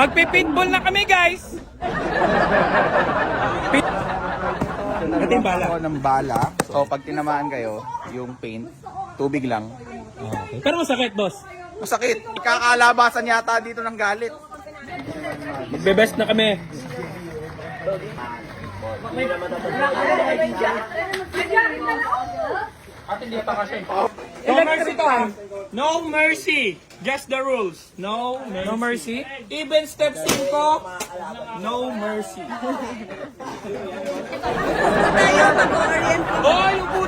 Magpipintball na kami, guys! Pit... Yung bala. Ako ng bala. So, pag tinamaan kayo, yung paint, tubig lang. Okay. Pero masakit, boss. Masakit. Ikakalabasan yata dito ng galit. Magbe-best na kami. No mercy to. No mercy. Just the rules. No mercy. No mercy? Even step 5, no mercy. tayo mag-orient. Hoy, upo.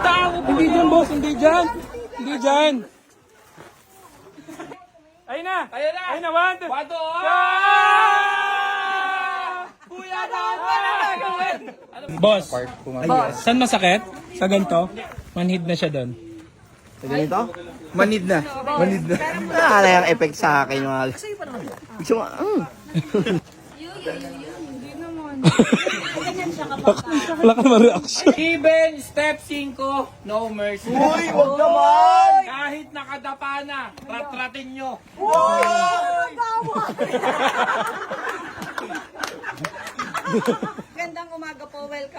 Hindi dyan, boss. Hindi dyan. Hindi dyan. Ayun na. Ayun na. Ayun na. One, two. One, two. Kuya, dapat na gagawin. Boss, saan masakit? Sa ganito? Manhid na siya doon. Ganito? Manid na. Manid na. Wala yung effect sa akin. Mga... Gusto mo, mm. Wala ka naman reaction. Even step 5, no mercy. Uy, wag naman! Kahit nakadapa na, ratratin nyo. Gandang umaga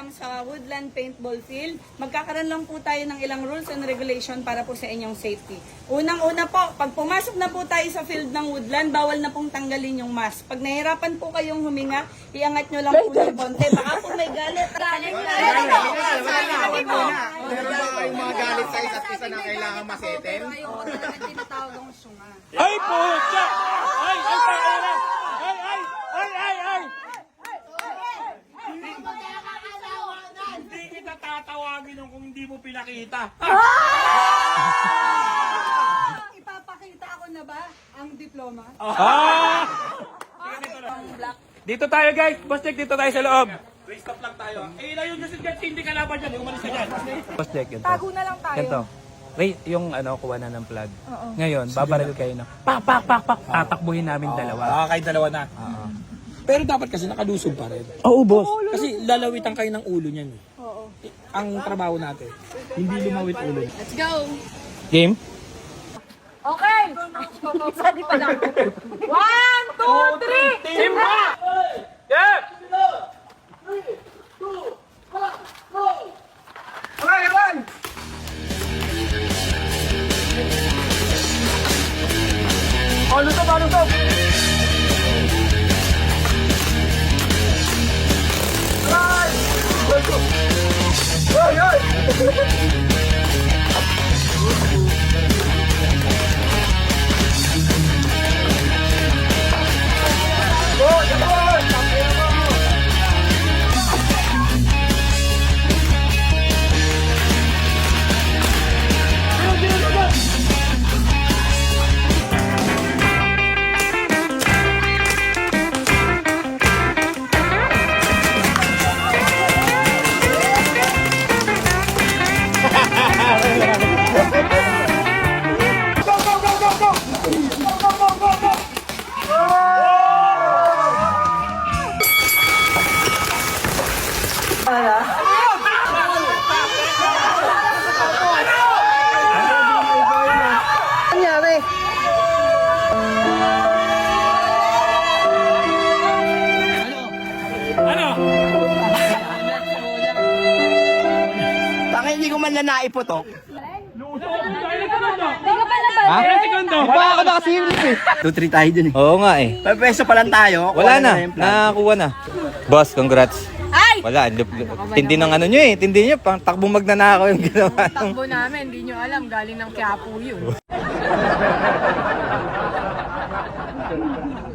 Welcome sa Woodland Paintball Field. Magkakaroon lang po tayo ng ilang rules and regulation para po sa inyong safety. Unang-una po, pag pumasok na po tayo sa field ng Woodland, bawal na pong tanggalin yung mask. Pag nahirapan po kayong huminga, iangat nyo lang po ng konti. Baka po may galit. Galit na. Meron ba kayong mga galit sa isa't isa na kailangan masettle? Ay, puta! Nung kung hindi mo pinakita. Ipapakita ako na ba ang diploma? Ah! Dito tayo guys. Boss Jack, dito tayo sa loob. Wait, stop lang tayo. Eh, ilayo nyo si Jet, hindi kalaban dyan. Umalis ka dyan. Boss Jack, ito. Tago na lang tayo. Ito. Wait, yung ano, kuha na ng plug. Ngayon, babaril kayo na. Pak, pak, pak, pak. Tatakbuhin namin dalawa. Ah, kahit dalawa na. Pero dapat kasi nakalusog pa rin. Oo, boss. Kasi lalawitan kayo ng ulo niyan. Oo. Ang trabaho natin, hindi lumawit ulo. Let's go! Game? Okay! Isa di pa lang. One, two, three! Simba! Yeah! Oh, luto ba, luto? おいおい wala. Ano nangyari. Ano? Ano? Hindi ko man na naiputok. Ha? Mukha ako nakasirilis eh. 2-3 tayo dun eh. Oo nga eh. 5 peso pa lang tayo. Wala na. Nakuha na. Boss, congrats. Ay! Wala. Tindi ng ano nyo eh. Tindi nyo. Pang takbong magnanakaw yung ginawa. takbo namin, hindi nyo alam, galing ng Quiapo yun.